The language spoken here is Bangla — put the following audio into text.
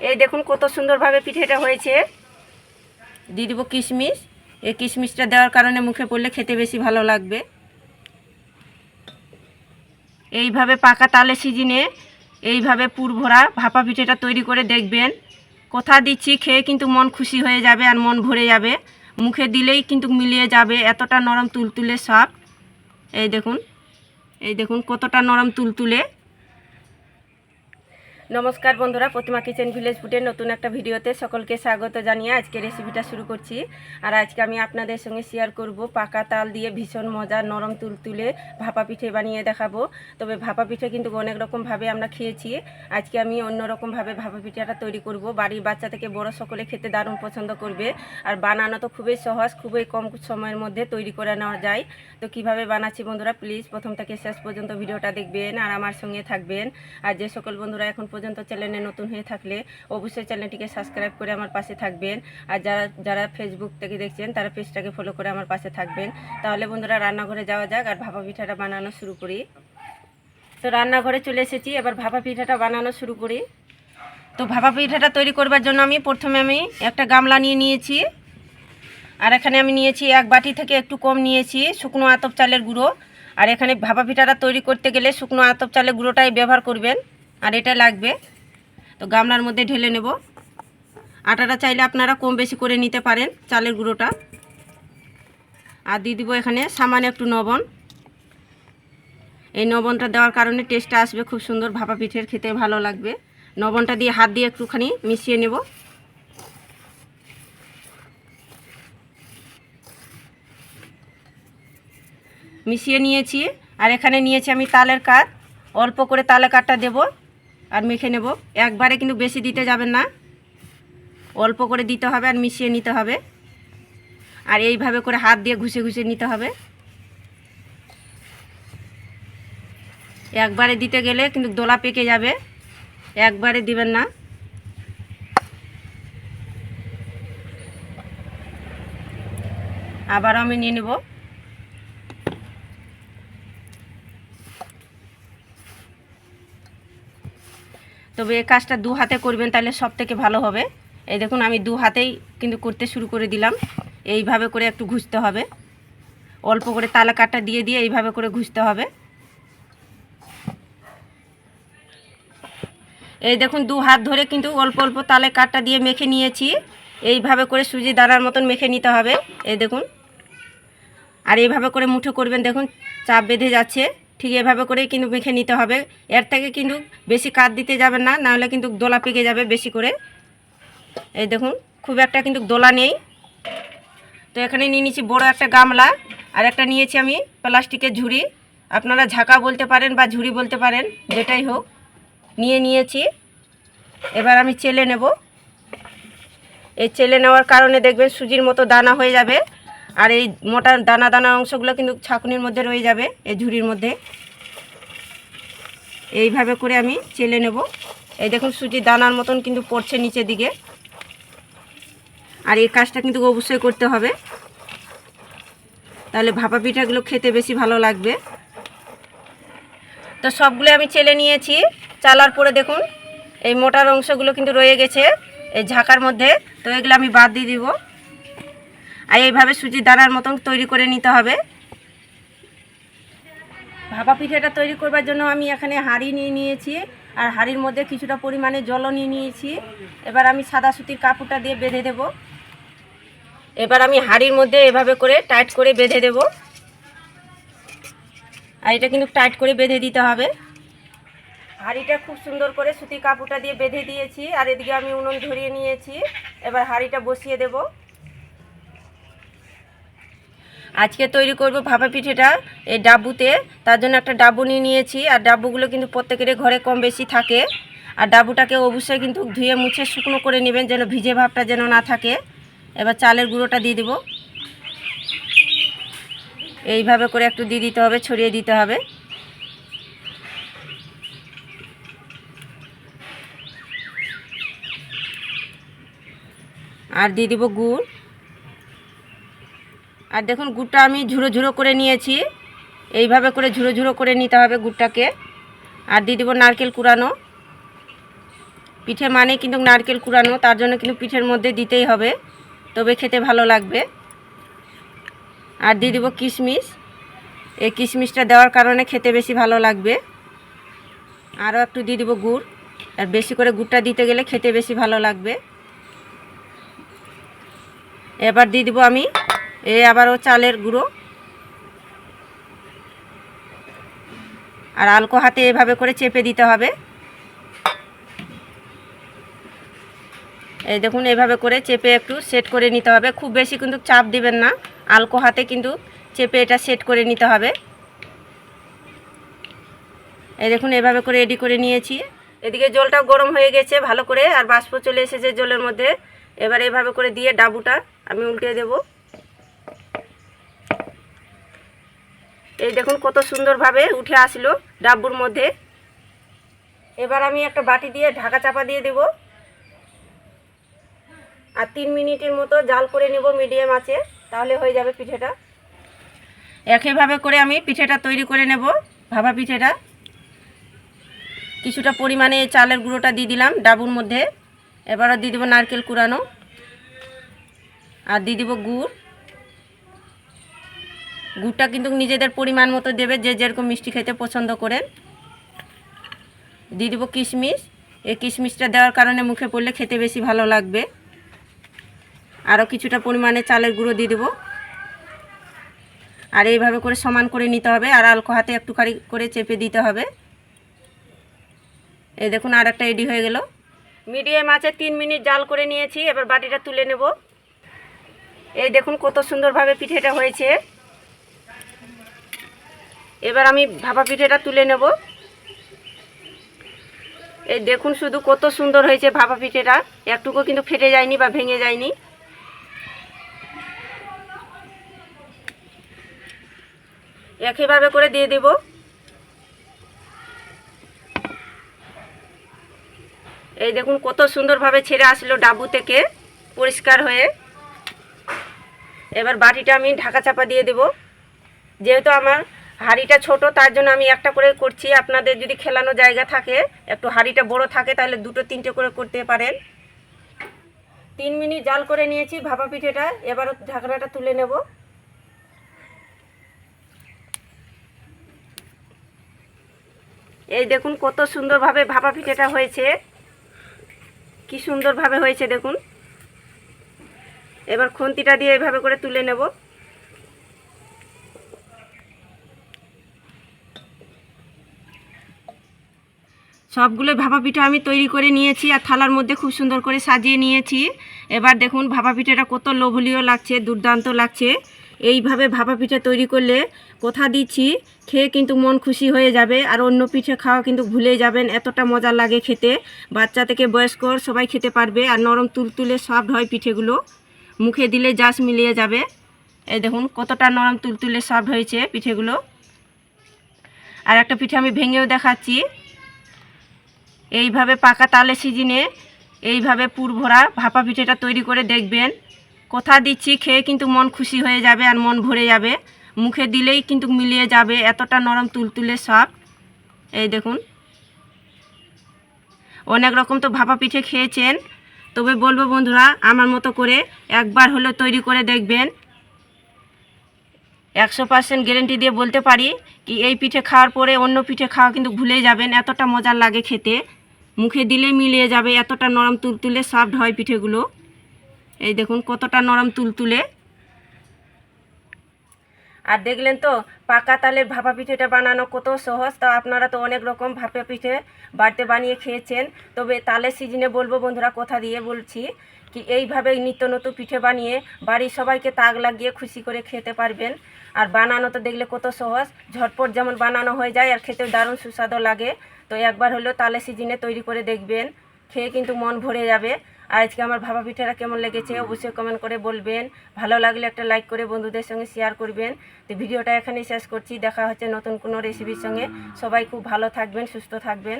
এই দেখুন কত সুন্দরভাবে পিঠেটা হয়েছে। দিয়ে দিব কিশমিশ। এই কিশমিশটা দেওয়ার কারণে মুখে পড়লে খেতে বেশি ভালো লাগবে। এইভাবে পাকা তালে সিজিনে এইভাবে পুরভরা ভাপা পিঠেটা তৈরি করে দেখবেন। কথা দিচ্ছি, খেয়ে কিন্তু মন খুশি হয়ে যাবে আর মন ভরে যাবে। মুখে দিলেই কিন্তু মিলিয়ে যাবে, এতটা নরম তুলতুলে সব। এই দেখুন এই দেখুন কতটা নরম তুলতুলে। নমস্কার বন্ধুরা, প্রতিমা কিচেন ভিলেজ ফুডের নতুন একটা ভিডিওতে সকলকে স্বাগত জানিয়ে আজকে রেসিপিটা শুরু করছি। আর আজকে আমি আপনাদের সঙ্গে শেয়ার করব পাকা তাল দিয়ে ভীষণ মজার নরম তুলতুলে ভাপা পিঠে বানিয়ে দেখাবো। তবে ভাপা পিঠে কিন্তু অনেক রকমভাবে আমরা খেয়েছি। আজকে আমি অন্য রকমভাবে ভাপা পিঠাটা তৈরি করব। বাড়ির বাচ্চা থেকে বড় সকলে খেতে দারুণ পছন্দ করবে। আর বানানো তো খুবই সহজ, খুবই কম সময়ের মধ্যে তৈরি করে নেওয়া যায়। তো কীভাবে বানাচ্ছি বন্ধুরা প্লিজ প্রথম থেকে শেষ পর্যন্ত ভিডিওটা দেখবেন আর আমার সঙ্গে থাকবেন। আর যে সকল বন্ধুরা এখন পর্যন্ত চ্যানেলে নতুন হয়ে থাকলে অবশ্যই চ্যানেলটিকে সাবস্ক্রাইব করে আমার পাশে থাকবেন। আর যারা যারা ফেসবুক থেকে দেখছেন, তারা পেজটাকে ফলো করে আমার পাশে থাকবেন। তাহলে বন্ধুরা রান্নাঘরে যাওয়া যাক, আর ভাপা পিঠাটা বানানো শুরু করি। তো রান্নাঘরে চলে এসেছি, এবার ভাপা পিঠাটা বানানো শুরু করি। তো ভাপা পিঠাটা তৈরি করবার জন্য আমি প্রথমে আমি একটা গামলা নিয়ে নিয়েছি। আর এখানে আমি নিয়েছি এক বাটি থেকে একটু কম নিয়েছি, শুকনো আতপ চালের গুঁড়ো। আর এখানে ভাপা পিঠাটা তৈরি করতে গেলে শুকনো আতপ চালের গুঁড়োটাই ব্যবহার করবেন। আর এটা লাগবে। তো গামলার মধ্যে ঢেলে নেব। আটাটা চাইলে আপনারা কম বেশি করে নিতে পারেন চালের গুঁড়োটা। আর দিয়ে দিব এখানে সামান্য একটু লবণ এই লবণটা দেওয়ার কারণে টেস্টটা আসবে খুব সুন্দর ভাপা পিঠের খেতে ভালো লাগবে। লবণটা দিয়ে হাত দিয়ে একটুখানি মিশিয়ে নেব। মিশিয়ে নিয়েছি। আর এখানে নিয়েছি আমি তালের কাঠ। অল্প করে তালের কাঠটা দেব। আর মেখে নেব। একবারে কিন্তু বেশি দিতে যাবেন না। অল্প করে দিতে হবে আর মিশিয়ে নিতে হবে। আর এইভাবে করে হাত দিয়ে ঘুষে ঘুষে নিতে হবে। একবারে দিতে গেলে কিন্তু দোলা পেকে যাবে। একবারে দিবেন না। আবার আমি নিয়ে নেব। তবে এই কাজটা দু হাতে করবেন তাহলে সব থেকে ভালো হবে। এই দেখুন, আমি দু হাতেই কিন্তু করতে শুরু করে দিলাম। এইভাবে করে একটু ঘুষতে হবে। অল্প করে তালা কাঠটা দিয়ে দিয়ে এইভাবে করে ঘুষতে হবে। এই দেখুন, দু হাত ধরে কিন্তু অল্প অল্প তালে কাঠটা দিয়ে মেখে নিয়েছি। এইভাবে করে সুজি দানার মতন মেখে নিতে হবে। এই দেখুন। আর এইভাবে করে মুঠো করবেন, দেখুন, চাপ বেঁধে যাচ্ছে। ঠিক এভাবে করেই কিন্তু মেখে নিতে হবে। এর থেকে কিন্তু বেশি কাঠ দিতে যাবেন না নাহলে কিন্তু দোলা পেকে যাবে বেশি করে। এই দেখুন, খুব একটা কিন্তু দোলা নেই। তো এখানে নিয়ে নিয়েছি বড় একটা গামলা, আর একটা নিয়েছি আমি প্লাস্টিকের ঝুড়ি। আপনারা ঝাঁকা বলতে পারেন বা ঝুড়ি বলতে পারেন, যেটাই হোক, নিয়ে নিয়েছি। এবার আমি চেলে নেব। এই চেলে নেওয়ার কারণে দেখবেন সুজির মতো দানা হয়ে যাবে। আর এই মোটা দানা দানা অংশগুলো কিন্তু ছাঁকুনির মধ্যে রয়ে যাবে, এই ঝুড়ির মধ্যে। এইভাবে করে আমি চেলে নেব। এই দেখুন, সুজি দানার মতন কিন্তু পড়ছে নিচের দিকে। আর এই কাজটা কিন্তু অবশ্যই করতে হবে। তাহলে ভাপা পিঠাগুলো খেতে বেশি ভালো লাগবে। তো সবগুলো আমি চেলে নিয়েছি। চালার পরে দেখুন, এই মোটার অংশগুলো কিন্তু রয়ে গেছে, এই ঝাঁকার মধ্যে। তো এগুলো আমি বাদ দিয়ে দিব। আর এইভাবে সুজির দানার মতন তৈরি করে নিতে হবে। ভাপা পিঠেটা তৈরি করবার জন্য আমি এখানে হাঁড়ি নিয়ে নিয়েছি, আর হাঁড়ির মধ্যে কিছুটা পরিমাণে জলও নিয়ে নিয়েছি। এবার আমি সাদা সুতির কাপড়টা দিয়ে বেঁধে দেব। এবার আমি হাঁড়ির মধ্যে এভাবে করে টাইট করে বেঁধে দেব। আর এটা কিন্তু টাইট করে বেঁধে দিতে হবে। হাঁড়িটা খুব সুন্দর করে সুতির কাপড়টা দিয়ে বেঁধে দিয়েছি, আর এদিকে আমি উনুন ধরিয়ে নিয়েছি। এবার হাঁড়িটা বসিয়ে দেবো। আজকে তৈরি করব ভাপা পিঠেটা এই ডাব্বুতে তার জন্য একটা ডাবু নিয়ে নিয়েছি, আর ডাব্বুগুলো কিন্তু প্রত্যেকেরই ঘরে কম বেশি থাকে। আর ডাবুটাকে অবশ্যই কিন্তু ধুয়ে মুছে শুকনো করে নেবেন যেন ভিজে ভাবটা যেন না থাকে। এবার চালের গুঁড়োটা দিয়ে দেব। এইভাবে করে একটু দিয়ে দিতে হবে, ছড়িয়ে দিতে হবে। আর দিয়ে দিব গুড়। আর দেখুন গুড়টা আমি ঝুড়ো ঝুড়ো করে নিয়েছি। এইভাবে করে ঝুড়ো ঝুড়ো করে নিতে হবে গুড়টাকে। আর দিয়ে দেবো নারকেল কুড়ানো। পিঠে মানে কিন্তু নারকেল কুড়ানো, তার জন্য কিন্তু পিঠের মধ্যে দিতেই হবে। তবে খেতে ভালো লাগবে। আর দিয়ে দেবো কিশমিশ। এই কিশমিশটা দেওয়ার কারণে খেতে বেশি ভালো লাগবে। আরও একটু দিয়ে দেবো গুড়। আর বেশি করে গুড়টা দিতে গেলে খেতে বেশি ভালো লাগবে। এবার দিয়ে দেবো আমি এই আবারও চালের গুঁড়ো। আর আলকো হাতে এভাবে করে চেপে দিতে হবে। এই দেখুন, এভাবে করে চেপে একটু সেট করে নিতে হবে। খুব বেশি কিন্তু চাপ দিবেন না। আলকো হাতে কিন্তু চেপে এটা সেট করে নিতে হবে। এই দেখুন, এভাবে করে রেডি করে নিয়েছি। এদিকে জলটাও গরম হয়ে গেছে ভালো করে, আর বাষ্প চলে এসেছে জলের মধ্যে। এবার এভাবে করে দিয়ে ডাবুটা আমি উল্টে দেব। এই দেখুন কত সুন্দরভাবে উঠে আসলো ডাব্বুর মধ্যে। এবার আমি একটা বাটি দিয়ে ঢাকা চাপা দিয়ে দেব। আর তিন মিনিটের মতো জাল করে নেব মিডিয়াম আছে তাহলে হয়ে যাবে পিঠেটা। একইভাবে করে আমি পিঠেটা তৈরি করে নেব, ভাপা পিঠেটা। কিছুটা পরিমাণে চালের গুঁড়োটা দিয়ে দিলাম ডাবুর মধ্যে। এবারও দিয়ে দেবো নারকেল কুড়ানো। আর দিয়ে দেবো গুড়। গুড়টা কিন্তু নিজেদের পরিমাণ মতো দেবে, যে যেরকম মিষ্টি খেতে পছন্দ করেন দিয়ে দেবো কিশমিশ। এই কিশমিশটা দেওয়ার কারণে মুখে পড়লে খেতে বেশি ভালো লাগবে। আরও কিছুটা পরিমাণে চালের গুঁড়ো দিয়ে দেবো। আর এইভাবে করে সমান করে নিতে হবে, আর আলকো হাতে একটু খাড়ি করে চেপে দিতে হবে। এই দেখুন আর একটা রেডি হয়ে গেল। মিডিয়াম আছে, তিন মিনিট জাল করে নিয়েছি, এবার বাটিটা তুলে নেব। এই দেখুন কত সুন্দরভাবে পিঠেটা হয়েছে। এবার আমি ভাপা পিঠেটা তুলে নেব। এই দেখুন শুধু কত সুন্দর হয়েছে ভাপা পিঠেটা। একটুকু কিন্তু ফেটে যায়নি বা ভেঙে যায়নি। একইভাবে করে দিয়ে দেব। এই দেখুন কত সুন্দরভাবে ছেড়ে আসলো ডাবু থেকে, পরিষ্কার হয়ে। এবার বাটিটা আমি ঢাকা চাপা দিয়ে দেব। যেহেতু আমার হাঁড়িটা ছোট, তার জন্য আমি একটা করে করছি। আপনাদের যদি খেলানো জায়গা থাকে, একটু হাঁড়িটা বড় থাকে, তাহলে দুটো তিনটে করে করতে পারেন। তিন মিনিট জাল করে নিয়েছি ভাপা পিঠেটা, এবারও ঢাকনাটা তুলে নেব। এই দেখুন কত সুন্দরভাবে ভাপা পিঠেটা হয়েছে। কি সুন্দরভাবে হয়েছে দেখুন। এবার খুন্তিটা দিয়ে এভাবে করে তুলে নেব। সবগুলো ভাপা পিঠা আমি তৈরি করে নিয়েছি আর থালার মধ্যে খুব সুন্দর করে সাজিয়ে নিয়েছি। এবার দেখুন ভাপা পিঠাটা কত লোভনীয় লাগছে, দুর্দান্ত লাগছে। এইভাবে ভাপা পিঠা তৈরি করলে কোথা দিচ্ছি, খেয়ে কিন্তু মন খুশি হয়ে যাবে আর অন্য পিঠে খাওয়া কিন্তু ভুলে যাবেন, এতটা মজা লাগে খেতে। বাচ্চা থেকে বয়স্ক, সবাই খেতে পারবে আর নরম তুলতুলে সফট হয় পিঠেগুলো। মুখে দিলে জাস মিলিয়ে যাবে। এই দেখুন কতটা নরম তুলতুলে সফট হয়েছে পিঠেগুলো। আর একটা পিঠে আমি ভেঙেও দেখাচ্ছি। এইভাবে পাকা তালে সিজিনে এইভাবে পুর ভরা ভাপা পিঠেটা তৈরি করে দেখবেন। কথা দিচ্ছি, খেয়ে কিন্তু মন খুশি হয়ে যাবে আর মন ভরে যাবে। মুখে দিলেই কিন্তু মিলিয়ে যাবে, এতটা নরম তুলতুলে সব এই দেখুন। অনেক রকম তো ভাপা পিঠে খেয়েছেন। তবে বলব বন্ধুরা, আমার মতো করে একবার হলেও তৈরি করে দেখবেন। একশো পার্সেন্ট গ্যারেন্টি দিয়ে বলতে পারি কি, এই পিঠে খাওয়ার পরে অন্য পিঠে খাওয়া কিন্তু ভুলে যাবেন, এতটা মজার লাগে খেতে। মুখে দিলে মিলিয়ে যাবে, এতটা নরম তুলতুলে সফট হয় পিঠেগুলো। এই দেখুন কতটা নরম তুলতুলে। আর দেখলেন তো, পাকা তালের ভাপা পিঠেটা বানানো কত সহজ, তো আপনারা তো অনেক রকম ভাপা পিঠে বাড়িতে বানিয়ে খেয়েছেন। তবে তালের সিজনে বলব বন্ধুরা, কথা দিয়ে বলছি। কি এইভাবে নিত্য নতুন পিঠে বানিয়ে বাড়ির সবাইকে তাক লাগিয়ে খুশি করে খেতে পারবেন। আর বানানো তো দেখলে কত সহজ, ঝটপট যেমন বানানো হয়ে যায় আর খেতে দারুণ সুস্বাদু লাগে। তো একবার হলেও তালে সিজিনে তৈরি করে দেখবেন, খেয়ে কিন্তু মন ভরে যাবে। আর আজকে আমার ভাপা পিঠাটা কেমন লেগেছে অবশ্যই কমেন্ট করে বলবেন। ভালো লাগলে একটা লাইক করে বন্ধুদের সঙ্গে শেয়ার করবেন। তো ভিডিওটা এখানেই শেষ করছি, দেখা হচ্ছে নতুন কোনো রেসিপির সঙ্গে। সবাই খুব ভালো থাকবেন, সুস্থ থাকবেন।